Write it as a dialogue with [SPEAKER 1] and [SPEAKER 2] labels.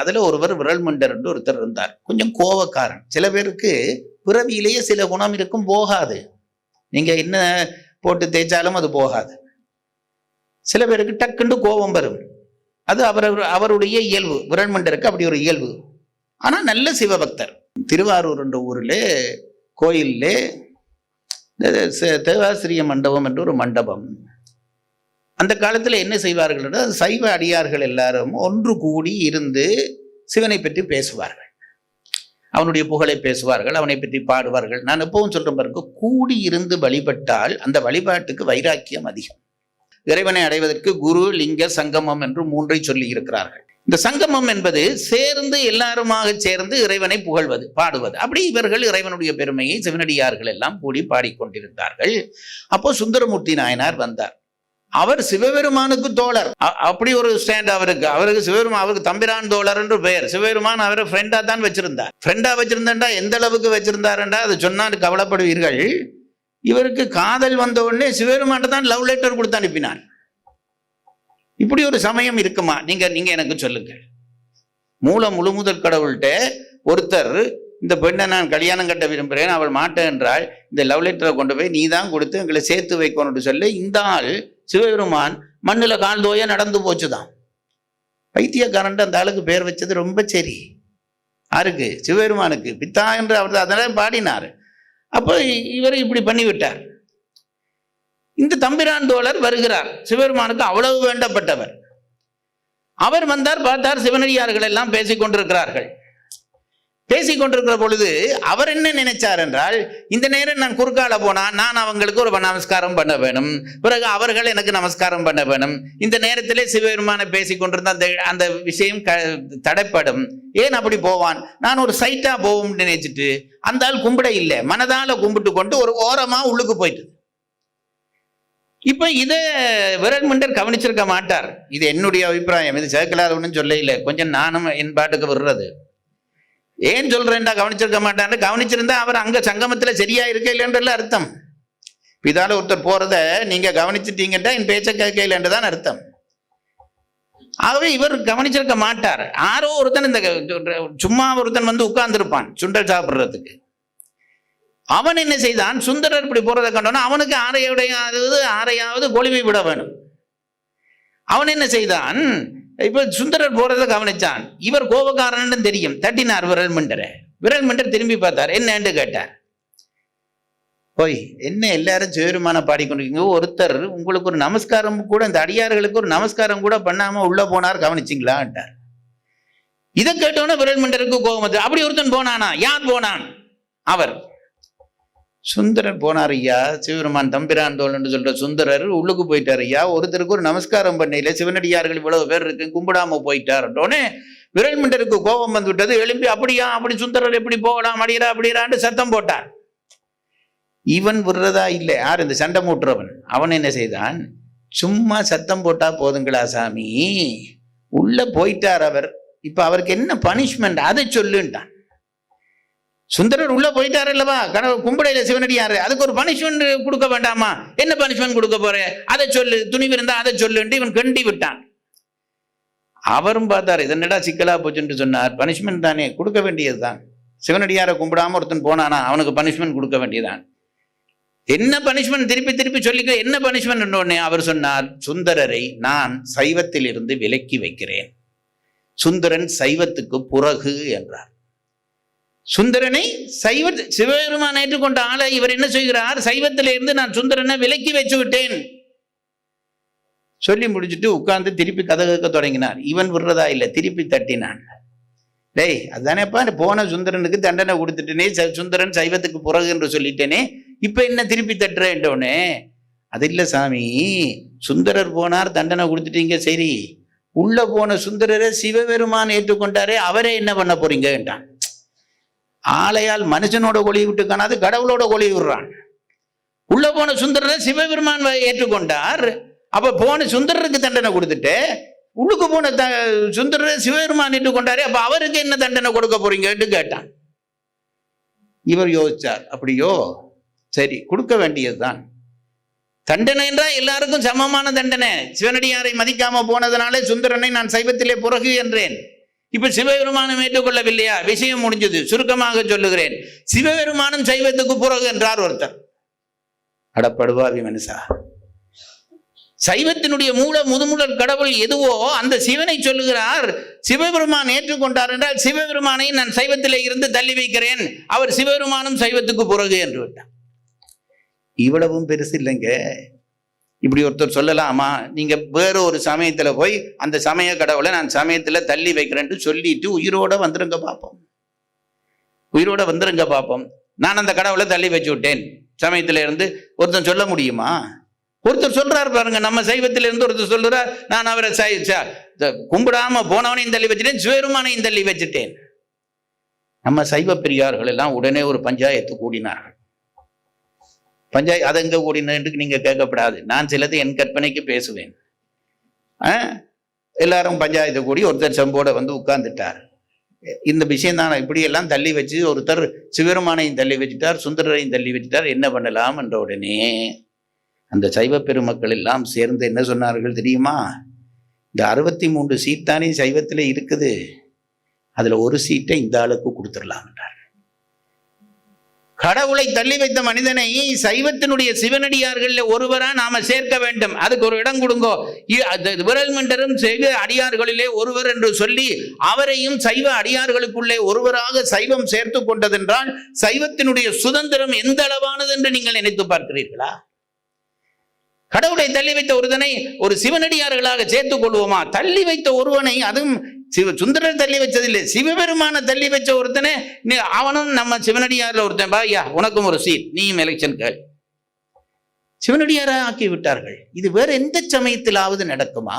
[SPEAKER 1] அதுல ஒருவர் விரல் மண்டர் என்று ஒருத்தர் இருந்தார். கொஞ்சம் கோவக்காரன். சில பேருக்கு பிறவியிலேயே சில குணம் இருக்கும் போகாது. நீங்க என்ன போட்டு தேய்ச்சாலும் அது போகாது. சில பேருக்கு டக்குண்டு கோபம் வரும். அது அவர் அவருடைய இயல்பு. விரல் மண்டருக்கு அப்படி ஒரு இயல்பு. ஆனால் நல்ல சிவபக்தர். திருவாரூர் என்ற ஊரில் கோயிலில் தேவாசிரிய மண்டபம் என்று ஒரு மண்டபம். அந்த காலத்தில் என்ன செய்வார்கள் என்றால் சைவ அடியார்கள் எல்லாரும் ஒன்று கூடி இருந்து சிவனை பற்றி பேசுவார்கள். அவனுடைய புகழை பேசுவார்கள் அவனை பற்றி பாடுவார்கள். நான் எப்பவும் சொல்கிற பாருங்க கூடி இருந்து வழிபட்டால் அந்த வழிபாட்டுக்கு வைராக்கியம் அதிகம். இறைவனை அடைவதற்கு குரு லிங்க சங்கமம் என்று மூன்றை சொல்லி இருக்கிறார்கள். இந்த சங்கமம் என்பது சேர்ந்து எல்லாருமாக சேர்ந்து இறைவனை புகழ்வது பாடுவது. அப்படி இவர்கள் இறைவனுடைய பெருமையை சிவனடியார்கள் எல்லாம் கூடி பாடிக்கொண்டிருந்தார்கள். அப்போ சுந்தரமூர்த்தி நாயனார் வந்தார். அவர் சிவபெருமானுக்கு தோழர். அ- அப்படி ஒரு ஸ்டாண்ட் அவருக்கு. அவருக்கு சிவபெருமான் அவருக்கு தம்பிரான் தோழர் என்று பெயர். சிவபெருமான் அவரை ஃப்ரெண்டா தான் வச்சிருந்தார். ஃப்ரெண்டா வச்சிருந்தா எந்த அளவுக்கு வச்சிருந்தாருண்டா அது சொன்னால் கவலைப்படுவீர்கள். இவருக்கு காதல் வந்த உடனே சிவபெருமான் தான் லவ் லெட்டர் கொடுத்து அனுப்பினார். இப்படி ஒரு சமயம் இருக்குமா? நீங்க நீங்க எனக்கு சொல்லுங்க. மூல முழுமுதல் கடவுள்கிட்ட ஒருத்தர் இந்த பெண்ணை நான் கல்யாணம் கட்ட விரும்புகிறேன் அவள் மாட்டேன் என்றால் இந்த லவ் லெட்டரை கொண்டு போய் நீ தான் கொடுத்து எங்களை சேர்த்து வைக்கணும்னு சொல்லி இந்த ஆள் சிவபெருமான் மண்ணில் கால் தோய நடந்து போச்சுதான். பைத்தியக்காரன்ட்டு அந்த ஆளுக்கு பேர் வச்சது ரொம்ப சரி. யாருக்கு? சிவபெருமானுக்கு. பித்தா என்று அவர் அதெல்லாம் பாடினார். அப்போ இவர் இப்படி பண்ணிவிட்டார். இந்த தம்பிரான் தோழர் வருகிறார். சிவபெருமானுக்கு அவ்வளவு வேண்டப்பட்டவர். அவர் வந்தார் பார்த்தார் சிவனடியார்கள் எல்லாம் பேசிக் கொண்டிருக்கிறார்கள் பேசிக்கொண்டிருக்கிற பொழுது அவர் என்ன நினைச்சார் என்றால் இந்த நேரம் நான் குறுக்கால போனா நான் அவங்களுக்கு ஒரு நமஸ்காரம் பண்ண வேணும். பிறகு அவர்கள் எனக்கு நமஸ்காரம் பண்ண வேணும். இந்த நேரத்திலே சிவபெருமான பேசிக் கொண்டிருந்த அந்த அந்த விஷயம் க தடைப்படும். ஏன் அப்படி போவான்? நான் ஒரு சைட்டா போவோம்னு நினைச்சிட்டு அந்த ஆள் கும்பிட இல்லை. மனதால கும்பிட்டு கொண்டு ஒரு ஓரமா உள்ளுக்கு போயிட்டு. இப்ப இத விரல்மண்டர் கவனிச்சிருக்க மாட்டார். இது என்னுடைய அபிப்பிராயம். இது சேர்க்கலாத ஒன்றும் சொல்ல இல்லை. கொஞ்சம் நானும் என் பாட்டுக்கு விடுறது. ஏன் சொல்றேன்டா கவனிச்சிருக்க மாட்டான்னு கவனிச்சிருந்தா அவர் அங்க சங்கமத்துல சரியா இருக்க இல்லைன்றல அர்த்தம். இதால ஒருத்தர் போறத நீங்க கவனிச்சிட்டீங்கட்டா என் பேச்ச கேட்கலன்னு தான் அர்த்தம். ஆகவே இவர் கவனிச்சிருக்க மாட்டார். யாரோ ஒருத்தன் இந்த சும்மா ஒருத்தன் வந்து உட்கார்ந்துருப்பான் சுண்டல் சாப்பிடுறதுக்கு. அவன் என்ன செய்தான்? சுந்தரர் இப்படி போறதை கண்டோன்னா அவனுக்கு ஆரையுடையாவது ஆரையாவது கொழுவி விட வேணும். அவன் என்ன செய்தான்? இப்போ சுந்தரர் போகிறத கவனிச்சான். இவர் கோபக்காரன்னு தெரியும். தட்டினார் விரல் மண்டரை. விரல் மண்டர் திரும்பி பார்த்தார். என்னன்னு கேட்டார். போய் என்ன எல்லாரும் சிவருமான பாடிக்கொண்டிருக்கீங்க ஒருத்தர் உங்களுக்கு ஒரு நமஸ்காரம் கூட இந்த அடியார்களுக்கு ஒரு நமஸ்காரம் கூட பண்ணாம உள்ள போனார் கவனிச்சிங்களான்ட்டார் இதை கேட்டோன்னே விரல் மண்டருக்கு கோபம் அப்படி ஒருத்தன் போனானா? யார் போனான்? அவர். சுந்தரர் போனார் ஐயா சிவபெருமான் தம்பிரான் தோழன்னு சொல்ற சுந்தரர் உள்ளுக்கு போயிட்டார் ஐயா. ஒருத்தருக்கு ஒரு நமஸ்காரம் பண்ணையில சிவனடியார்கள் இவ்வளவு பேர் இருக்கு கும்பிடாம போயிட்டாருட்டோன்னே விரல்மண்டருக்கு கோபம் வந்து விட்டது. எழும்பி அப்படியா அப்படி சுந்தரர் எப்படி போகலாம்? அடியரா அப்படிறான்னு சத்தம் போட்டார். இவன் விடுறதா இல்லை. யார் இந்த சண்டை மூட்டுறவன்? அவன் என்ன செய்தான்? சும்மா சத்தம் போட்டா போதுங்களா சாமி? உள்ள போயிட்டார் அவர். இப்ப அவருக்கு என்ன பனிஷ்மெண்ட் அதை சொல்லுன்ட்டான். சுந்தரர் உள்ள போயிட்டாரு இல்லவா கனவு கும்படையில சிவனடியாரு. அதுக்கு ஒரு பனிஷ்மெண்ட் கொடுக்க வேண்டாமா? என்ன பனிஷ்மெண்ட் கொடுக்க போற? அதை சொல்லு துணிவு இருந்தா அதை சொல்லுன்ட்டு இவன் கண்டி விட்டான். அவரும் பார்த்தாரு இதனடா சிக்கலா போச்சுன்னு சொன்னார். பனிஷ்மெண்ட் தானே கொடுக்க வேண்டியதுதான். சிவனடியாரை கும்பிடாம ஒருத்தன் போனானா அவனுக்கு பனிஷ்மெண்ட் கொடுக்க வேண்டியதுதான். என்ன பனிஷ்மெண்ட் திருப்பி திருப்பி சொல்லிக்க என்ன பனிஷ்மெண்ட் உடனே அவர் சொன்னார் சுந்தரரை நான் சைவத்தில் இருந்து விலக்கி வைக்கிறேன். சுந்தரன் சைவத்துக்கு புறகு என்றார். சுந்தரனை சைவ சிவபெருமான் ஏற்றுக்கொண்ட ஆளை இவர் என்ன செய்கிறார்? சைவத்தில இருந்து நான் சுந்தரனை விலக்கி வச்சு விட்டேன் சொல்லி முடிச்சுட்டு உட்கார்ந்து திருப்பி கதை கேட்க தொடங்கினார். இவன் விடுறதா இல்லை திருப்பி தட்டினான். டேய் அதுதானேப்பா போன சுந்தரனுக்கு தண்டனை கொடுத்துட்டேனே ச- சுந்தரன் சைவத்துக்கு பிறகு என்று சொல்லிட்டேனே இப்ப என்ன திருப்பி தட்டுறேன்டோனே அது இல்ல சாமி சுந்தரர் போனார் தண்டனை கொடுத்துட்டீங்க சரி. உள்ள போன சுந்தரரை சிவபெருமான் ஏற்றுக்கொண்டாரே அவரே என்ன பண்ண போறீங்க ஆலையால் மனுஷனோட ஒளி விட்டு காணாது கடவுளோட ஒளி விடுறான். உள்ள போன சுந்தரரை சிவபெருமான் ஏற்றுக்கொண்டார். அப்ப போன சுந்தரருக்கு தண்டனை கொடுத்துட்டு உள்ளுக்கு போன த சுந்தரர் சிவபெருமான் ஏற்றுக்கொண்டாரு அப்ப அவருக்கு என்ன தண்டனை கொடுக்க போறீங்கன்னு கேட்டான். இவர் யோசிச்சார் அப்படியோ சரி கொடுக்க வேண்டியதுதான். தண்டனை என்றால் எல்லாருக்கும் சமமான தண்டனை. சிவனடியாரை மதிக்காம போனதனாலே சுந்தரனை நான் சைவத்திலே புறகு என்றேன். இப்ப சிவபெருமானம் ஏற்றுக்கொள்ளவில்லையா? விஷயம் முடிஞ்சது. சுருக்கமாக சொல்லுகிறேன். சிவபெருமானம் சைவத்துக்கு பிறகு என்றார் ஒருத்தர். அடப்படுவாவி மனுஷா. சைவத்தினுடைய மூல முதுமுதல் கடவுள் எதுவோ அந்த சிவனை சொல்லுகிறார். சிவபெருமான் ஏற்றுக்கொண்டார் என்றால் சிவபெருமானை நான் சைவத்திலே இருந்து தள்ளி வைக்கிறேன். அவர் சிவபெருமானும் சைவத்துக்கு பிறகு என்று விட்டார். இவ்வளவும் பெருசு இல்லைங்க. இப்படி ஒருத்தர் சொல்லலாமா? நீங்கள் வேற ஒரு சமயத்தில் போய் அந்த சமய கடவுளை நான் சமயத்தில் தள்ளி வைக்கிறேன்ட்டு சொல்லிட்டு உயிரோட வந்துருங்க பார்ப்போம் உயிரோட வந்துருங்க பார்ப்போம் நான் அந்த கடவுளை தள்ளி வச்சு விட்டேன். சமயத்தில் இருந்து ஒருத்தன் சொல்ல முடியுமா? ஒருத்தர் சொல்றாரு பாருங்க நம்ம சைவத்திலிருந்து ஒருத்தர் சொல்றார் நான் அவரை சை கும்பிடாம போனவனையும் தள்ளி வச்சுட்டேன் சுயருமானையும் தள்ளி வச்சுட்டேன். நம்ம சைவ பெரியார்கள் எல்லாம் உடனே ஒரு பஞ்சாயத்து கூடினார்கள். பஞ்சாயத்து அது எங்க கூடினு நீங்க கேட்கப்படாது. நான் சிலது என் கற்பனைக்கு பேசுவேன். ஆ? எல்லாரும் பஞ்சாயத்து கூடி ஒருத்தர் செம்போட வந்து உட்கார்ந்துட்டார். இந்த விஷயம் தான் இப்படியெல்லாம் தள்ளி வச்சு ஒருத்தர் சிவருமானையும் தள்ளி வச்சுட்டார் சுந்தரரையும் தள்ளி வச்சுட்டார். என்ன பண்ணலாம் என்ற உடனே அந்த சைவ பெருமக்கள் எல்லாம் சேர்ந்து என்ன சொன்னார்கள் தெரியுமா? இந்த அறுபத்தி மூன்று சீட் தானே சைவத்தில் இருக்குது. அதில் ஒரு சீட்டை இந்த ஆளுக்கு கொடுத்துடலாம் என்றார். கடவுளை தள்ளி வைத்த மனிதனை சைவத்தினுடைய சிவனடியார்கள்ல ஒருவரா நாம சேர்க்க வேண்டும். அதுக்கு ஒரு இடம் கொடுங்கோ. இ- விரல் மண்டரும் சைவ அடியார்களிலே ஒருவர் என்று சொல்லி அவரையும் சைவ அடியார்களுக்குள்ளே ஒருவராக சைவம் சேர்த்து கொண்டதென்றால் சைவத்தினுடைய சுதந்திரம் எந்த அளவானது என்று நீங்கள் நினைத்து பார்க்கிறீர்களா? கடவுளை தள்ளி வைத்த ஒருதனை ஒரு சிவனடியார்களாக சேர்த்துக் கொள்வோமா? தள்ளி வைத்த ஒருவனை அதுவும் சிவ சுந்தரர் தள்ளி வச்சதில்லை. சிவபெருமான தள்ளி வச்ச ஒருத்தனை நீ அவனும் நம்ம சிவனடியாரில் ஒருத்தன். பா ஐயா உனக்கும் ஒரு சீட் நீயும் எலெக்ஷன் கேள் சிவனடியாரா ஆக்கி விட்டார்கள் இது வேற எந்த சமயத்திலாவது நடக்குமா?